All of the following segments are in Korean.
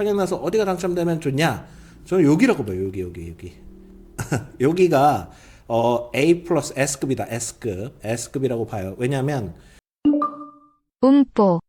청약나서 어디가 당첨되면 좋냐? 저는 여기라고 봐요. 여기 여기 여기. 여기가 어, A 플러스 S급이다. S급. S급이라고 봐요. 왜냐하면 음보,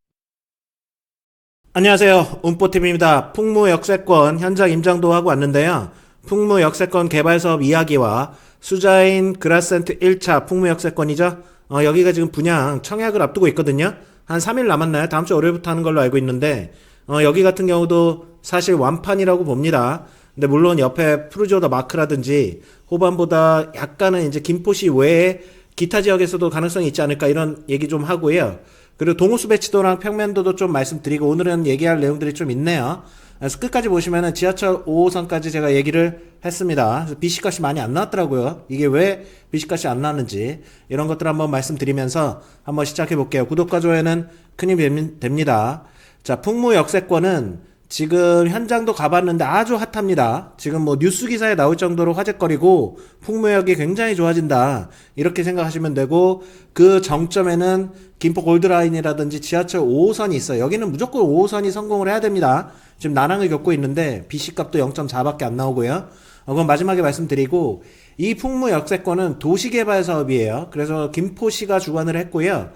안녕하세요. 운포팀입니다. 풍무 역세권 현장 임장도 하고 왔는데요. 풍무 역세권 개발 사업 이야기와 수자인 그라센트 1차 풍무 역세권이죠. 어, 여기가 지금 분양 청약을 앞두고 있거든요. 한 3일 남았나요? 다음 주 월요일부터 하는 걸로 알고 있는데 어, 여기 같은 경우도 사실 완판이라고 봅니다. 근데 물론 옆에 푸르조더 마크라든지 호반보다 약간은 이제 김포시 외에 기타 지역에서도 가능성이 있지 않을까 이런 얘기 좀 하고요. 그리고 동호수 배치도랑 평면도도 좀 말씀드리고 오늘은 얘기할 내용들이 좀 있네요. 그래서 끝까지 보시면은 지하철 5호선까지 제가 얘기를 했습니다. 그래서 BC값이 많이 안 나왔더라고요. 이게 왜 BC값이 안 나왔는지 이런 것들 한번 말씀드리면서 한번 시작해 볼게요. 구독과 좋아요는 큰 힘이 됨- 됩니다. 자, 풍무 역세권은 지금 현장도 가봤는데 아주 핫합니다. 지금 뭐 뉴스 기사에 나올 정도로 화제거리고 풍무역이 굉장히 좋아진다. 이렇게 생각하시면 되고 그 정점에는 김포 골드라인이라든지 지하철 5호선이 있어요. 여기는 무조건 5호선이 성공을 해야 됩니다. 지금 난항을 겪고 있는데 BC값도 0.4밖에 안 나오고요. 어, 그럼 마지막에 말씀드리고 이 풍무 역세권은 도시개발 사업이에요. 그래서 김포시가 주관을 했고요.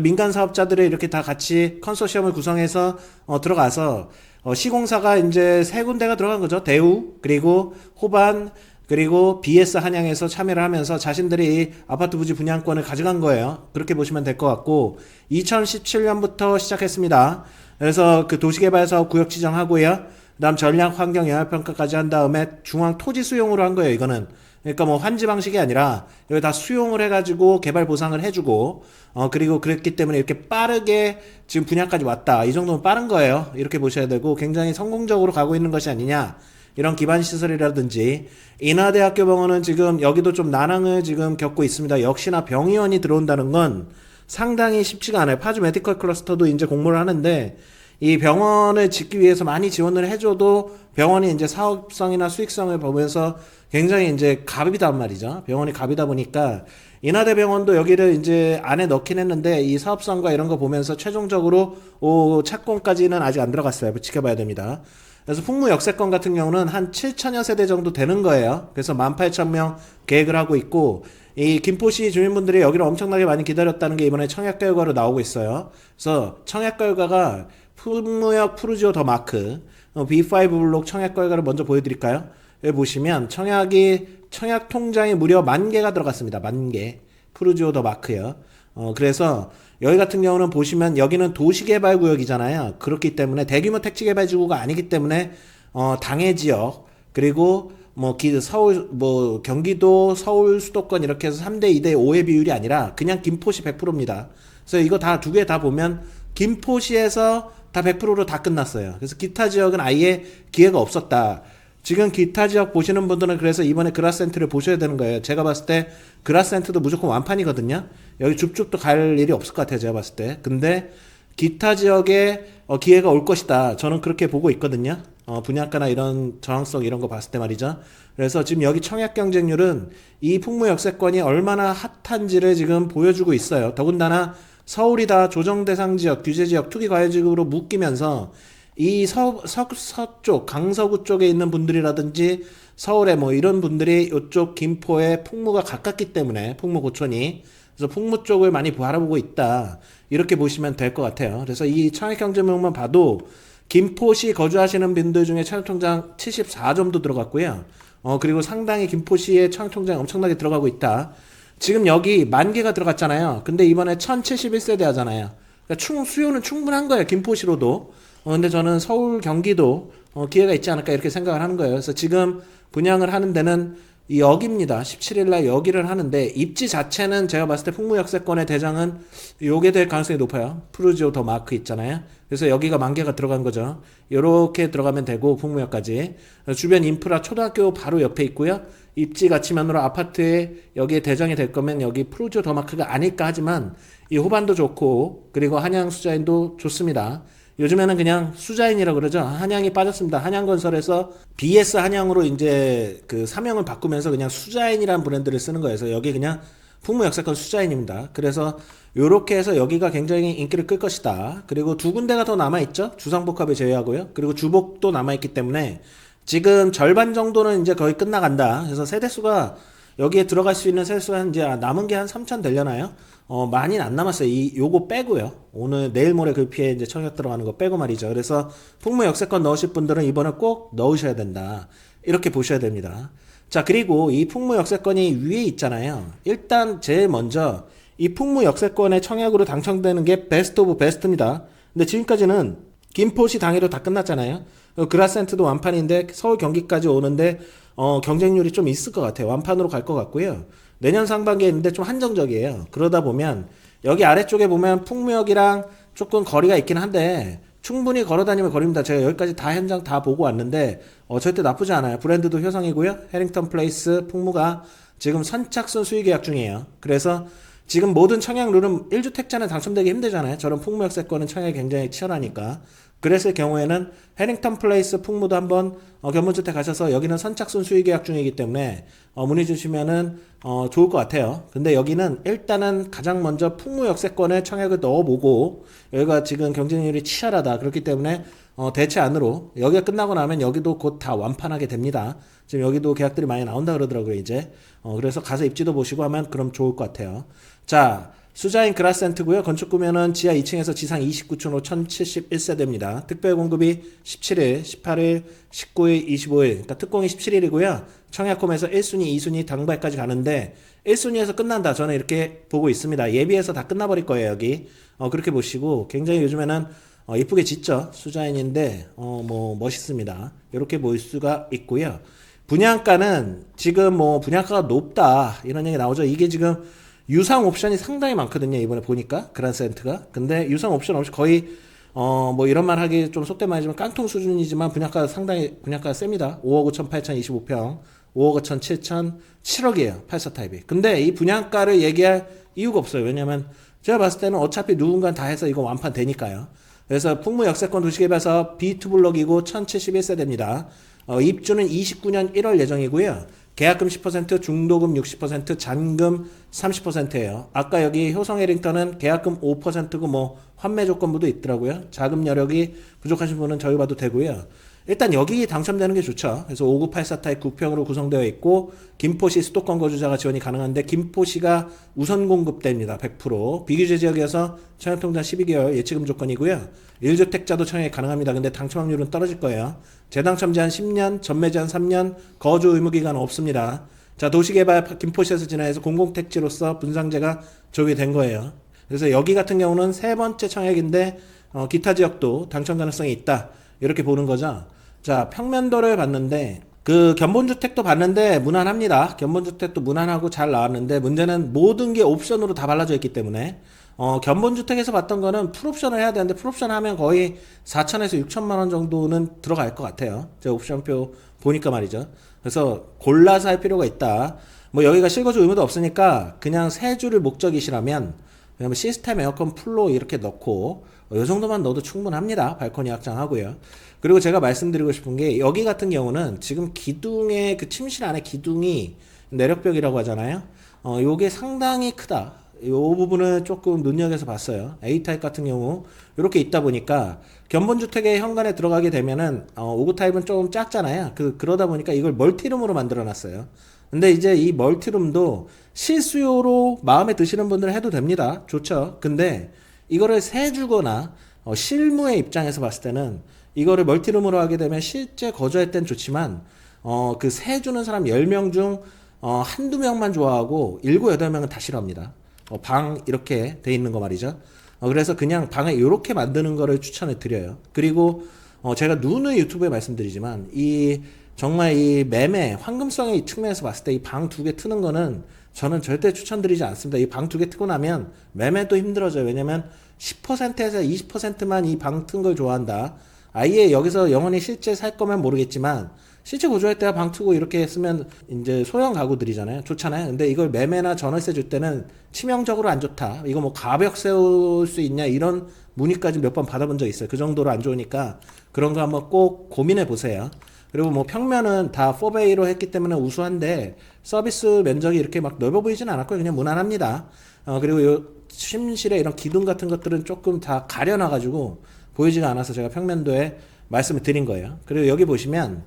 민간 사업자들이 이렇게 다 같이 컨소시엄을 구성해서 어, 들어가서 어, 시공사가 이제 세 군데가 들어간 거죠. 대우 그리고 호반 그리고 BS 한양에서 참여를 하면서 자신들이 아파트 부지 분양권을 가져간 거예요. 그렇게 보시면 될 것 같고 2017년부터 시작했습니다. 그래서 그 도시개발 사업 구역 지정하고요. 그다음 전략 환경 영향 평가까지 한 다음에 중앙 토지 수용으로 한 거예요. 이거는 그러니까 뭐 환지 방식이 아니라 여기 다 수용을 해가지고 개발 보상을 해주고 어 그리고 그랬기 때문에 이렇게 빠르게 지금 분양까지 왔다. 이 정도면 빠른 거예요. 이렇게 보셔야 되고 굉장히 성공적으로 가고 있는 것이 아니냐. 이런 기반 시설이라든지 인하대학교 병원은 지금 여기도 좀 난항을 지금 겪고 있습니다. 역시나 병의원이 들어온다는 건 상당히 쉽지가 않아요. 파주 메디컬 클러스터도 이제 공모를 하는데 이 병원을 짓기 위해서 많이 지원을 해줘도 병원이 이제 사업성이나 수익성을 보면서 굉장히 이제 갑이단 말이죠. 병원이 갑이다 보니까 인하대 병원도 여기를 이제 안에 넣긴 했는데 이 사업성과 이런 거 보면서 최종적으로 오, 착공까지는 아직 안 들어갔어요. 지켜봐야 됩니다. 그래서 풍무 역세권 같은 경우는 한 7천여 세대 정도 되는 거예요. 그래서 18,000명 계획을 하고 있고 이 김포시 주민분들이 여기를 엄청나게 많이 기다렸다는 게 이번에 청약 결과로 나오고 있어요. 그래서 청약 결과가 풍무역 푸르지오 더 마크 어, B5 블록 청약 결과를 먼저 보여드릴까요? 보시면 청약이 청약 통장에 무려 만 개가 들어갔습니다. 만 개. 푸르지오 더 마크요. 어, 그래서 여기 같은 경우는 보시면 여기는 도시개발 구역이잖아요. 그렇기 때문에 대규모 택지개발 지구가 아니기 때문에 어, 당해 지역 그리고 뭐 기, 서울 뭐 경기도 서울 수도권 이렇게 해서 3대 2대 5의 비율이 아니라 그냥 김포시 100%입니다. 그래서 이거 다 두 개 다 보면 김포시에서 다 100%로 다 끝났어요. 그래서 기타 지역은 아예 기회가 없었다. 지금 기타 지역 보시는 분들은 그래서 이번에 그라센트를 보셔야 되는 거예요. 제가 봤을 때 그라센트도 무조건 완판이거든요. 여기 줍줍도 갈 일이 없을 것 같아요. 제가 봤을 때. 근데 기타 지역에 어, 기회가 올 것이다. 저는 그렇게 보고 있거든요. 어, 분양가나 이런 저항성 이런 거 봤을 때 말이죠. 그래서 지금 여기 청약 경쟁률은 이 풍무 역세권이 얼마나 핫한지를 지금 보여주고 있어요. 더군다나 서울이 다 조정 대상 지역, 규제 지역, 투기 과열 지역으로 묶이면서 이 서, 서, 서쪽, 강서구 쪽에 있는 분들이라든지 서울에 뭐 이런 분들이 이쪽 김포에 풍무가 가깝기 때문에 풍무 고촌이 그래서 풍무 쪽을 많이 바라보고 있다. 이렇게 보시면 될 것 같아요. 그래서 이 청약경제명만 봐도 김포시 거주하시는 분들 중에 청약통장 74점도 들어갔고요. 어, 그리고 상당히 김포시의 청약통장 엄청나게 들어가고 있다. 지금 여기 만 개가 들어갔잖아요. 근데 이번에 1071세대 하잖아요. 그러니까 충, 수요는 충분한 거예요. 김포시로도. 어, 근데 저는 서울, 경기도 어, 기회가 있지 않을까 이렇게 생각을 하는 거예요. 그래서 지금 분양을 하는 데는 이 여기입니다. 17일 날 여기를 하는데 입지 자체는 제가 봤을 때 풍무역세권의 대장은 요게 될 가능성이 높아요. 푸르지오 더 마크 있잖아요. 그래서 여기가 만 개가 들어간 거죠. 요렇게 들어가면 되고 풍무역까지 주변 인프라 초등학교 바로 옆에 있고요. 입지 가치만으로 아파트에 여기에 대장이 될 거면 여기 푸르지오 더 마크가 아닐까 하지만 이 호반도 좋고 그리고 한양 수자인도 좋습니다. 요즘에는 그냥 수자인이라고 그러죠. 한양이 빠졌습니다. 한양건설에서 BS 한양으로 이제 그 사명을 바꾸면서 그냥 수자인이라는 브랜드를 쓰는 거예요. 여기 그냥 풍무 역세권 수자인입니다. 그래서 요렇게 해서 여기가 굉장히 인기를 끌 것이다. 그리고 두 군데가 더 남아있죠. 주상복합을 제외하고요. 그리고 주복도 남아있기 때문에 지금 절반 정도는 이제 거의 끝나간다. 그래서 세대수가 여기에 들어갈 수 있는 세대수가 한 이제 남은 게 한 3천 되려나요? 어, 많이는 안 남았어요. 이, 요거 빼고요. 오늘, 내일 모레 글피에 이제 청약 들어가는 거 빼고 말이죠. 그래서 풍무 역세권 넣으실 분들은 이번에 꼭 넣으셔야 된다. 이렇게 보셔야 됩니다. 자, 그리고 이 풍무 역세권이 위에 있잖아요. 일단 제일 먼저 이 풍무 역세권의 청약으로 당첨되는 게 베스트 오브 베스트입니다. 근데 지금까지는 김포시 당일로 다 끝났잖아요. 어, 그라센트도 완판인데 서울 경기까지 오는데 어, 경쟁률이 좀 있을 것 같아요. 완판으로 갈 것 같고요. 내년 상반기에 있는데 좀 한정적이에요. 그러다 보면 여기 아래쪽에 보면 풍무역이랑 조금 거리가 있긴 한데 충분히 걸어다니면 거리입니다. 제가 여기까지 다 현장 다 보고 왔는데 어, 절대 나쁘지 않아요. 브랜드도 효성이고요. 해링턴 플레이스 풍무가 지금 선착순 수의 계약 중이에요. 그래서 지금 모든 청약 룰은 1주택자는 당첨되기 힘들잖아요. 저런 풍무역세권은 청약이 굉장히 치열하니까. 그랬을 경우에는 해링턴 플레이스 풍무도 한번 어, 견본주택 가셔서 여기는 선착순 수의 계약 중이기 때문에 어, 문의 주시면은 어, 좋을 것 같아요. 근데 여기는 일단은 가장 먼저 풍무 역세권에 청약을 넣어보고 여기가 지금 경쟁률이 치열하다. 그렇기 때문에 어, 대체 안으로 여기가 끝나고 나면 여기도 곧 다 완판하게 됩니다. 지금 여기도 계약들이 많이 나온다 그러더라고요 이제. 어, 그래서 가서 입지도 보시고 하면 그럼 좋을 것 같아요. 자. 수자인 그라센트고요. 건축구면은 지하 2층에서 지상 29층으로 1071세대입니다. 특별 공급이 17일, 18일, 19일, 25일. 그러니까 특공이 17일이고요. 청약홈에서 1순위, 2순위 당발까지 가는데 1순위에서 끝난다. 저는 이렇게 보고 있습니다. 예비해서 다 끝나버릴 거예요, 여기. 어, 그렇게 보시고 굉장히 요즘에는 어, 이쁘게 짓죠. 수자인인데 어, 뭐 멋있습니다. 이렇게 보일 수가 있고요. 분양가는 지금 뭐 분양가가 높다 이런 얘기 나오죠. 이게 지금 유상 옵션이 상당히 많거든요. 이번에 보니까 그란센트가. 근데 유상 옵션 없이 거의 어 뭐 이런 말 하기 좀 속된 말이지만 깡통 수준이지만 분양가 상당히 분양가가 셉니다. 5억 5천 8천 25평, 5억 5천 7천 7억이에요. 8사 타입이. 근데 이 분양가를 얘기할 이유가 없어요. 왜냐면 제가 봤을 때는 어차피 누군가 다 해서 이거 완판 되니까요. 그래서 풍무 역세권 도시개발사업 B2 블록이고 1071세대입니다. 어, 입주는 29년 1월 예정이고요. 계약금 10%, 중도금 60%, 잔금 30%예요. 아까 여기 효성 해링턴은 계약금 5%고 뭐 환매 조건부도 있더라고요. 자금 여력이 부족하신 분은 저희 봐도 되고요. 일단 여기 당첨되는 게 좋죠. 그래서 5984 타입 9평으로 구성되어 있고 김포시 수도권 거주자가 지원이 가능한데 김포시가 우선 공급됩니다. 100% 비규제 지역에서 청약통장 12개월 예치금 조건이고요. 1주택자도 청약이 가능합니다. 근데 당첨 확률은 떨어질 거예요. 재당첨 제한 10년, 전매 제한 3년, 거주 의무 기간 없습니다. 자, 도시개발 김포시에서 진행해서 공공택지로서 분상제가 적용이 된 거예요. 그래서 여기 같은 경우는 세 번째 청약인데 어, 기타 지역도 당첨 가능성이 있다. 이렇게 보는 거죠. 자, 평면도를 봤는데 그 견본주택도 봤는데 무난합니다. 견본주택도 무난하고 잘 나왔는데 문제는 모든 게 옵션으로 다 발라져 있기 때문에 어, 견본주택에서 봤던 거는 풀옵션을 해야 되는데 풀옵션 하면 거의 4천에서 6천만 원 정도는 들어갈 것 같아요. 제가 옵션표 보니까 말이죠. 그래서 골라서 할 필요가 있다. 뭐 여기가 실거주 의무도 없으니까 그냥 세 줄을 목적이시라면 그러면 시스템 에어컨 풀로 이렇게 넣고 어, 이 정도만 넣어도 충분합니다. 발코니 확장하고요. 그리고 제가 말씀드리고 싶은 게 여기 같은 경우는 지금 기둥의 그 침실 안에 기둥이 내력벽이라고 하잖아요. 어, 요게 상당히 크다. 요 부분을 조금 눈여겨서 봤어요. A타입 같은 경우 이렇게 있다 보니까 견본주택의 현관에 들어가게 되면은 어, 5구 타입은 조금 작잖아요. 그 그러다 보니까 이걸 멀티룸으로 만들어 놨어요. 근데 이제 이 멀티룸도 실수요로 마음에 드시는 분들은 해도 됩니다. 좋죠. 근데 이거를 세 주거나 어, 실무의 입장에서 봤을 때는 이거를 멀티룸으로 하게 되면 실제 거주할 땐 좋지만 어, 그 세 주는 사람 10명 중 어, 한두 명만 좋아하고 7, 8명은 다 싫어합니다. 어, 방 이렇게 돼 있는 거 말이죠. 어, 그래서 그냥 방을 이렇게 만드는 거를 추천을 드려요. 그리고 어, 제가 누누이 유튜브에 말씀드리지만 이 정말 이 매매 황금성의 측면에서 봤을 때 이 방 두 개 트는 거는 저는 절대 추천드리지 않습니다. 이 방 두 개 트고 나면 매매도 힘들어져요. 왜냐면 10%에서 20%만 이 방 튼 걸 좋아한다. 아예 여기서 영원히 실제 살 거면 모르겠지만 실제 거주할 때가 방 트고 이렇게 쓰면 이제 소형 가구들이잖아요. 좋잖아요. 근데 이걸 매매나 전월세 줄 때는 치명적으로 안 좋다. 이거 뭐 가벽 세울 수 있냐 이런 문의까지 몇 번 받아본 적 있어요. 그 정도로 안 좋으니까 그런 거 한번 꼭 고민해 보세요. 그리고 뭐 평면은 다 4베이로 했기 때문에 우수한데 서비스 면적이 이렇게 막 넓어 보이진 않았고요. 그냥 무난합니다. 어, 그리고 요 침실에 이런 기둥 같은 것들은 조금 다 가려놔가지고 보이지가 않아서 제가 평면도에 말씀을 드린 거예요. 그리고 여기 보시면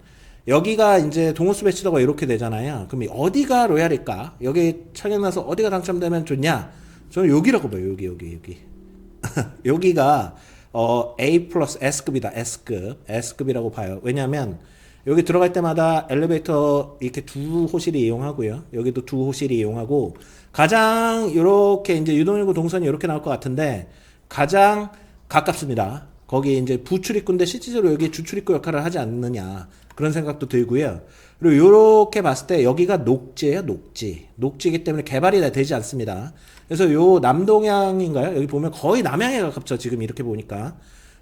여기가 이제 동호수 배치도가 이렇게 되잖아요. 그럼 이 어디가 로얄일까? 여기 청약나서 어디가 당첨되면 좋냐? 저는 여기라고 봐요. 여기 여기 여기. 여기가 어, A 플러스 S급이다. S급. S급이라고 봐요. 왜냐하면 여기 들어갈 때마다 엘리베이터 이렇게 두 호실이 이용하고요. 여기도 두 호실이 이용하고 가장 이렇게 이제 유동일구 동선이 이렇게 나올 것 같은데 가장 가깝습니다. 거기 이제 부출입구인데 실질적으로 여기 주출입구 역할을 하지 않느냐 그런 생각도 들고요. 그리고 이렇게 봤을 때 여기가 녹지예요, 녹지. 녹지이기 때문에 개발이 다 되지 않습니다. 그래서 요 남동향인가요? 여기 보면 거의 남향에 가깝죠. 지금 이렇게 보니까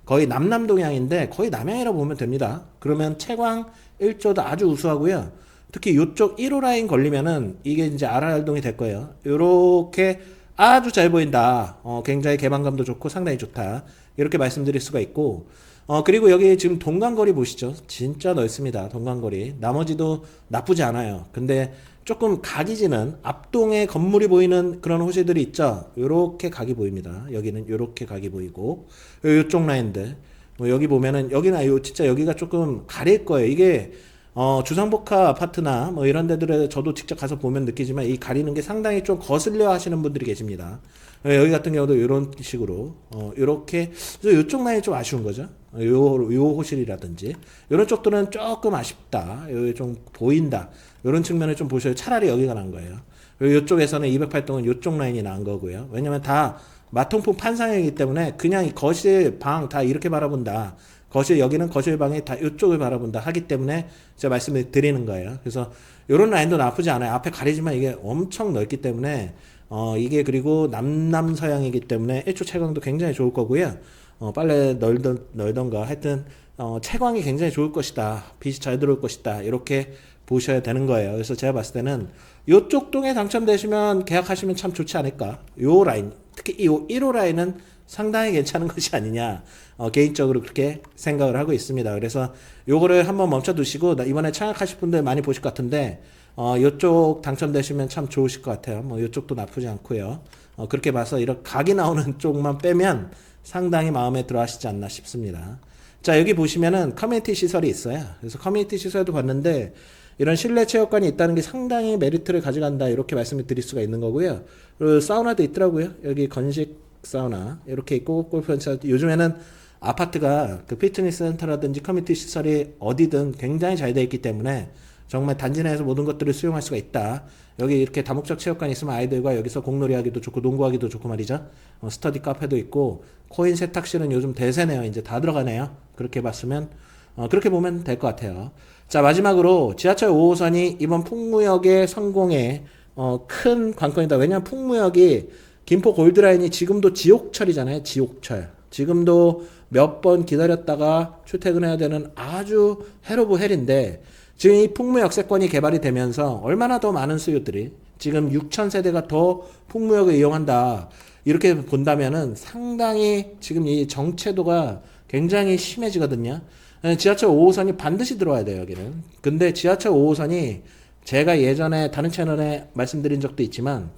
거의 남남동향인데 거의 남향이라고 보면 됩니다. 그러면 채광 1조도 아주 우수하고요. 특히 이쪽 1호 라인 걸리면은 이게 이제 RR동이 될 거예요. 요렇게 아주 잘 보인다. 어, 굉장히 개방감도 좋고 상당히 좋다. 이렇게 말씀드릴 수가 있고, 어, 그리고 여기 지금 동간거리 보시죠. 진짜 넓습니다. 동간거리. 나머지도 나쁘지 않아요. 근데 조금 각이지는 앞동에 건물이 보이는 그런 호실들이 있죠. 요렇게 각이 보입니다. 여기는 요렇게 각이 보이고, 요- 요쪽 라인들. 뭐 여기 보면은 여기나 요 진짜 여기가 조금 가릴 거예요. 이게 어, 주상복합 아파트나 뭐 이런 데들에 저도 직접 가서 보면 느끼지만 이 가리는 게 상당히 좀 거슬려 하시는 분들이 계십니다. 어, 여기 같은 경우도 이런 식으로 어, 그래서 이쪽 라인이 좀 아쉬운 거죠. 어, 요, 요 호실이라든지 이런 쪽들은 조금 아쉽다. 여기 좀 보인다. 이런 측면을 좀 보셔야 차라리 여기가 난 거예요. 그리고 이쪽에서는 208동은 이쪽 라인이 난 거고요. 왜냐면 다 마통풍 판상이기 때문에 그냥 이 거실 방 다 이렇게 바라본다. 거실 여기는 거실 방이 다 이쪽을 바라본다 하기 때문에 제가 말씀을 드리는 거예요. 그래서 이런 라인도 나쁘지 않아요. 앞에 가리지만 이게 엄청 넓기 때문에 어 이게 그리고 남남 서양이기 때문에 1초 채광도 굉장히 좋을 거고요. 어 빨래 널던 널던가 하여튼 어 채광이 굉장히 좋을 것이다. 빛이 잘 들어올 것이다. 이렇게 보셔야 되는 거예요. 그래서 제가 봤을 때는 요쪽 동에 당첨되시면 계약하시면 참 좋지 않을까. 요 라인, 특히 이 1호 라인은 상당히 괜찮은 것이 아니냐. 어, 개인적으로 그렇게 생각을 하고 있습니다. 그래서 요거를 한번 멈춰 두시고 나 이번에 창학하실 분들 많이 보실 것 같은데 어, 요쪽 당첨되시면 참 좋으실 것 같아요. 뭐 요쪽도 나쁘지 않고요. 어, 그렇게 봐서 이런 각이 나오는 쪽만 빼면 상당히 마음에 들어 하시지 않나 싶습니다. 자, 여기 보시면은 커뮤니티 시설이 있어요. 그래서 커뮤니티 시설도 봤는데 이런 실내 체육관이 있다는 게 상당히 메리트를 가져간다 이렇게 말씀을 드릴 수가 있는 거고요. 그리고 사우나도 있더라고요. 여기 건식 사우나 이렇게 있고 골프 연차 요즘에는 아파트가 그 피트니스 센터라든지 커뮤니티 시설이 어디든 굉장히 잘 되어 있기 때문에 정말 단지 내에서 모든 것들을 수용할 수가 있다. 여기 이렇게 다목적 체육관이 있으면 아이들과 여기서 공놀이 하기도 좋고 농구하기도 좋고 말이죠. 어, 스터디 카페도 있고 코인 세탁실은 요즘 대세네요. 이제 다 들어가네요. 그렇게 봤으면 어, 그렇게 보면 될 것 같아요. 자 마지막으로 지하철 5호선이 이번 풍무역의 성공에 어, 큰 관건이다. 왜냐하면 풍무역이 김포 골드라인이 지금도 지옥철이잖아요. 지옥철. 지금도 몇 번 기다렸다가 출퇴근해야 되는 아주 헬 오브 헬인데 지금 이 풍무 역세권이 개발이 되면서 얼마나 더 많은 수요들이 지금 6천 세대가 더 풍무역을 이용한다. 이렇게 본다면은 상당히 지금 이 정체도가 굉장히 심해지거든요. 예, 지하철 5호선이 반드시 들어와야 돼요, 여기는. 근데 지하철 5호선이 제가 예전에 다른 채널에 말씀드린 적도 있지만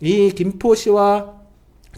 이 김포시와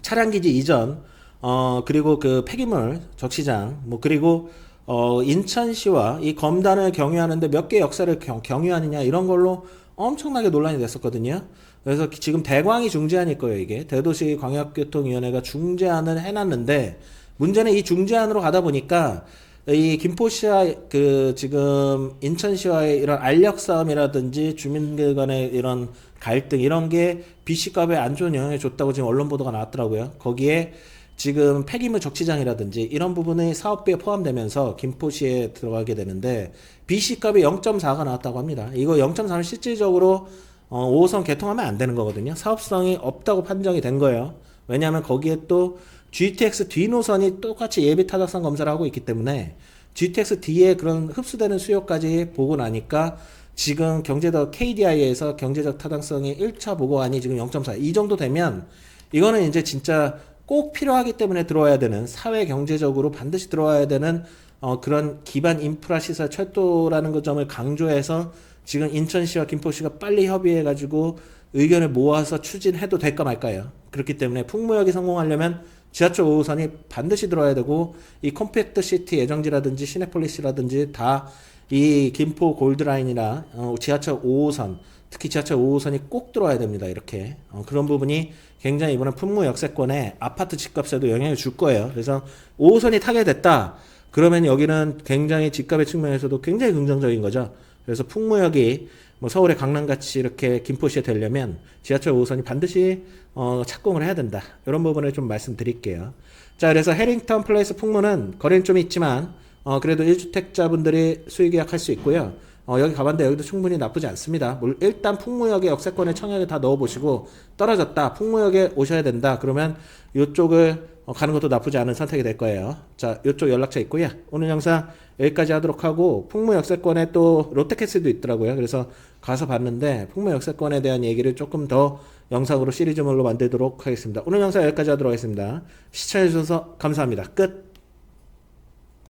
차량기지 이전 어 그리고 그 폐기물 적시장 뭐 그리고 어 인천시와 이 검단을 경유하는데 몇 개 역사를 경, 경유하느냐 이런 걸로 엄청나게 논란이 됐었거든요. 그래서 기- 지금 대광이 중재안일 거예요 이게 대도시 광역교통위원회가 중재안을 해놨는데 문제는 이 중재안으로 가다 보니까 이 김포시와 그 지금 인천시와의 이런 알력 싸움이라든지 주민들 간의 이런 갈등 이런 게 BC 값에 안 좋은 영향을 줬다고 지금 언론 보도가 나왔더라고요. 거기에 지금 폐기물 적치장이라든지 이런 부분이 사업비에 포함되면서 김포시에 들어가게 되는데 BC 값이 0.4가 나왔다고 합니다. 이거 0.4는 실질적으로 어, 5호선 개통하면 안 되는 거거든요. 사업성이 없다고 판정이 된 거예요. 왜냐하면 거기에 또 GTX 뒤 노선이 똑같이 예비 타당성 검사를 하고 있기 때문에 GTX 뒤에 그런 흡수되는 수요까지 보고 나니까 지금 경제적 KDI에서 경제적 타당성이 1차 보고안이 지금 0.4. 이 정도 되면 이거는 이제 진짜 꼭 필요하기 때문에 들어와야 되는 사회 경제적으로 반드시 들어와야 되는 어, 그런 기반 인프라 시설 철도라는 그 점을 강조해서 지금 인천시와 김포시가 빨리 협의해 가지고 의견을 모아서 추진해도 될까 말까요. 그렇기 때문에 풍무역이 성공하려면 지하철 5호선이 반드시 들어야 되고 이 컴팩트 시티 예정지라든지 시내폴리스라든지 다 이 김포 골드라인이나 어, 지하철 5호선 특히 지하철 5호선이 꼭 들어와야 됩니다. 이렇게 어, 그런 부분이 굉장히 이번에 풍무 역세권에 아파트 집값에도 영향을 줄 거예요. 그래서 5호선이 타게 됐다. 그러면 여기는 굉장히 집값의 측면에서도 굉장히 긍정적인 거죠. 그래서 풍무역이 뭐 서울의 강남같이 이렇게 김포시에 되려면 지하철 5호선이 반드시 어, 착공을 해야 된다. 이런 부분을 좀 말씀드릴게요. 자, 그래서 해링턴 플레이스 풍무는 거리는 좀 있지만 어, 그래도 1주택자분들이 수익 계약할 수 있고요. 어, 여기 가봤는데 여기도 충분히 나쁘지 않습니다. 물- 일단 풍무역의 역세권에 청약을 다 넣어보시고 떨어졌다. 풍무역에 오셔야 된다. 그러면 이쪽을 어, 가는 것도 나쁘지 않은 선택이 될 거예요. 자, 이쪽 연락처 있고요. 오늘 영상 여기까지 하도록 하고 풍무 역세권에 또 롯데캐슬도 있더라고요. 그래서 가서 봤는데 풍무 역세권에 대한 얘기를 조금 더 영상으로 시리즈물로 만들도록 하겠습니다. 오늘 영상 여기까지 하도록 하겠습니다. 시청해주셔서 감사합니다. 끝.